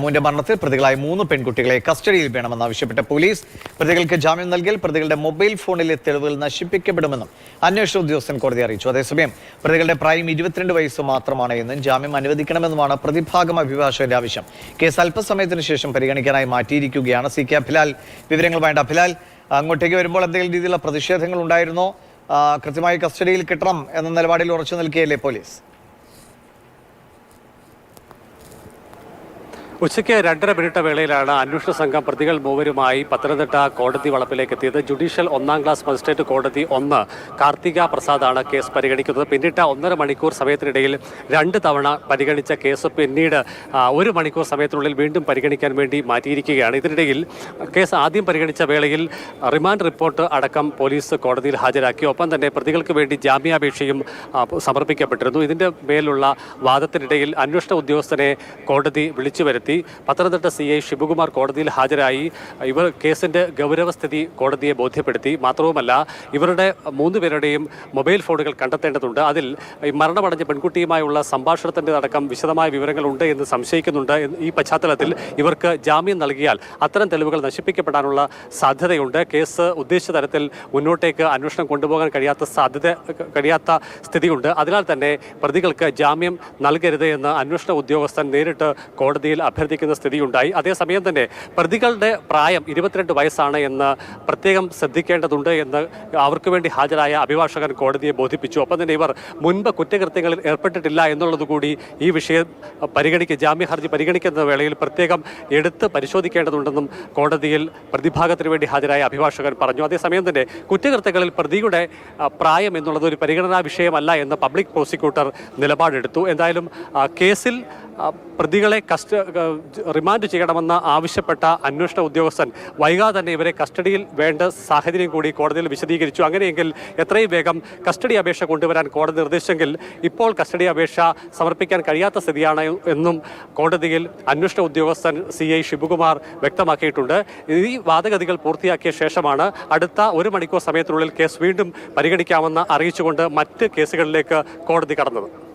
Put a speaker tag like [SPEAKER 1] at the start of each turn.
[SPEAKER 1] മുന്റെ മരണത്തിൽ പ്രതികളായ മൂന്ന് പെൺകുട്ടികളെ കസ്റ്റഡിയിൽ വേണമെന്നാവശ്യപ്പെട്ട പോലീസ് പ്രതികൾക്ക് ജാമ്യം നൽകിയാൽ പ്രതികളുടെ മൊബൈൽ ഫോണിലെ തെളിവുകൾ നശിപ്പിക്കപ്പെടുമെന്നും അന്വേഷണ ഉദ്യോഗസ്ഥൻ കോടതി അറിയിച്ചു. അതേസമയം പ്രതികളുടെ പ്രായം ഇരുപത്തിരണ്ട് വയസ്സ് മാത്രമാണ് എന്നും ജാമ്യം അനുവദിക്കണമെന്നുമാണ് പ്രതിഭാഗം അഭിഭാഷകന്റെ ആവശ്യം. കേസ് അല്പസമയത്തിന് ശേഷം പരിഗണിക്കാനായി മാറ്റിയിരിക്കുകയാണ് സി കെ അഭിലാൽ. വിവരങ്ങൾ വേണ്ട അഭിലാൽ അങ്ങോട്ടേക്ക് വരുമ്പോൾ എന്തെങ്കിലും രീതിയിലുള്ള പ്രതിഷേധങ്ങൾ ഉണ്ടായിരുന്നോ? കൃത്യമായി കസ്റ്റഡിയിൽ കിട്ടണം എന്ന നിലപാടിൽ ഉറച്ചു നിൽക്കുകയല്ലേ പോലീസ്?
[SPEAKER 2] ഉച്ചയ്ക്ക് രണ്ടര മിനിറ്റ് വേളയിലാണ് അന്വേഷണ സംഘം പ്രതികൾ മൂവരുമായി പത്തനംതിട്ട കോടതി വളപ്പിലേക്ക് എത്തിയത്. ജുഡീഷ്യൽ ഒന്നാം ക്ലാസ് മജിസ്ട്രേറ്റ് കോടതി ഒന്ന് കാർത്തിക പ്രസാദാണ് കേസ് പരിഗണിക്കുന്നത്. പിന്നിട്ട ഒന്നര മണിക്കൂർ സമയത്തിനിടയിൽ രണ്ട് തവണ പരിഗണിച്ച കേസ് പിന്നീട് ഒരു മണിക്കൂർ സമയത്തിനുള്ളിൽ വീണ്ടും പരിഗണിക്കാൻ വേണ്ടി മാറ്റിയിരിക്കുകയാണ്. ഇതിനിടയിൽ കേസ് ആദ്യം പരിഗണിച്ച വേളയിൽ റിമാൻഡ് റിപ്പോർട്ട് അടക്കം പോലീസ് കോടതിയിൽ ഹാജരാക്കി. ഒപ്പം തന്നെ പ്രതികൾക്ക് വേണ്ടി ജാമ്യാപേക്ഷയും സമർപ്പിക്കപ്പെട്ടിരുന്നു. ഇതിന്റെ മേലുള്ള വാദത്തിനിടയിൽ അന്വേഷണ ഉദ്യോഗസ്ഥനെ കോടതി വിളിച്ചു വരുത്തി. പത്തനംതിട്ട സി ഐ ശിവകുമാർ കോടതിയിൽ ഹാജരായി. ഇവർ കേസിന്റെ ഗൗരവസ്ഥിതി കോടതിയെ ബോധ്യപ്പെടുത്തി. മാത്രവുമല്ല ഇവരുടെ മൂന്ന് പേരുടെയും മൊബൈൽ ഫോണുകൾ കണ്ടെത്തേണ്ടതുണ്ട്. അതിൽ ഈ മരണമടഞ്ഞ പെൺകുട്ടിയുമായുള്ള സംഭാഷണത്തിന്റെ അടക്കം വിശദമായ വിവരങ്ങൾ ഉണ്ട് എന്ന് സംശയിക്കുന്നുണ്ട്. ഈ പശ്ചാത്തലത്തിൽ ഇവർക്ക് ജാമ്യം നൽകിയാൽ അത്തരം തെളിവുകൾ നശിപ്പിക്കപ്പെടാനുള്ള സാധ്യതയുണ്ട്. കേസ് ഉദ്ദേശിച്ച തരത്തിൽ മുന്നോട്ടേക്ക് അന്വേഷണം കൊണ്ടുപോകാൻ കഴിയാത്ത സാധ്യത കഴിയാത്ത സ്ഥിതിയുണ്ട്. അതിനാൽ തന്നെ പ്രതികൾക്ക് ജാമ്യം നൽകരുത് എന്ന് അന്വേഷണ ഉദ്യോഗസ്ഥൻ നേരിട്ട് കോടതിയിൽ അഭ്യർത്ഥിക്കുന്ന സ്ഥിതിയുണ്ടായി. അതേസമയം തന്നെ പ്രതികളുടെ പ്രായം ഇരുപത്തിരണ്ട് വയസ്സാണ് എന്ന് പ്രത്യേകം ശ്രദ്ധിക്കേണ്ടതുണ്ട് എന്ന് അവർക്ക് വേണ്ടി ഹാജരായ അഭിഭാഷകൻ കോടതിയെ ബോധിപ്പിച്ചു. ഒപ്പം തന്നെ ഇവർ മുൻപ് കുറ്റകൃത്യങ്ങളിൽ ഏർപ്പെട്ടിട്ടില്ല എന്നുള്ളതുകൂടി ഈ വിഷയം പരിഗണിക്കുക ജാമ്യ ഹർജി പരിഗണിക്കുന്ന വേളയിൽ പ്രത്യേകം എടുത്ത് പരിശോധിക്കേണ്ടതുണ്ടെന്നും കോടതിയിൽ പ്രതിഭാഗത്തിന് വേണ്ടി ഹാജരായ അഭിഭാഷകൻ പറഞ്ഞു. അതേസമയം തന്നെ കുറ്റകൃത്യങ്ങളിൽ പ്രതിയുടെ പ്രായം എന്നുള്ളത് ഒരു പരിഗണനാ വിഷയമല്ല എന്ന് പബ്ലിക് പ്രോസിക്യൂട്ടർ നിലപാടെടുത്തു. എന്തായാലും കേസിൽ പ്രതികളെ കസ്റ്റ റിമാൻഡ് ചെയ്യണമെന്ന് ആവശ്യപ്പെട്ട അന്വേഷണ ഉദ്യോഗസ്ഥൻ വൈകാതെ തന്നെ ഇവരെ കസ്റ്റഡിയിൽ വേണ്ട സാഹചര്യം കൂടി കോടതിയിൽ വിശദീകരിച്ചു. അങ്ങനെയെങ്കിൽ എത്രയും വേഗം കസ്റ്റഡി അപേക്ഷ കൊണ്ടുവരാൻ കോടതി നിർദ്ദേശിച്ചെങ്കിൽ ഇപ്പോൾ കസ്റ്റഡി അപേക്ഷ സമർപ്പിക്കാൻ കഴിയാത്ത സ്ഥിതിയാണ് എന്നും കോടതിയിൽ അന്വേഷണ ഉദ്യോഗസ്ഥൻ സി ഐ ശിവകുമാർ വ്യക്തമാക്കിയിട്ടുണ്ട്. ഈ വാദഗതികൾ പൂർത്തിയാക്കിയ ശേഷമാണ് അടുത്ത ഒരു മണിക്കൂർ സമയത്തിനുള്ളിൽ കേസ് വീണ്ടും പരിഗണിക്കാമെന്ന് അറിയിച്ചുകൊണ്ട് മറ്റ് കേസുകളിലേക്ക് കോടതി കടന്നത്.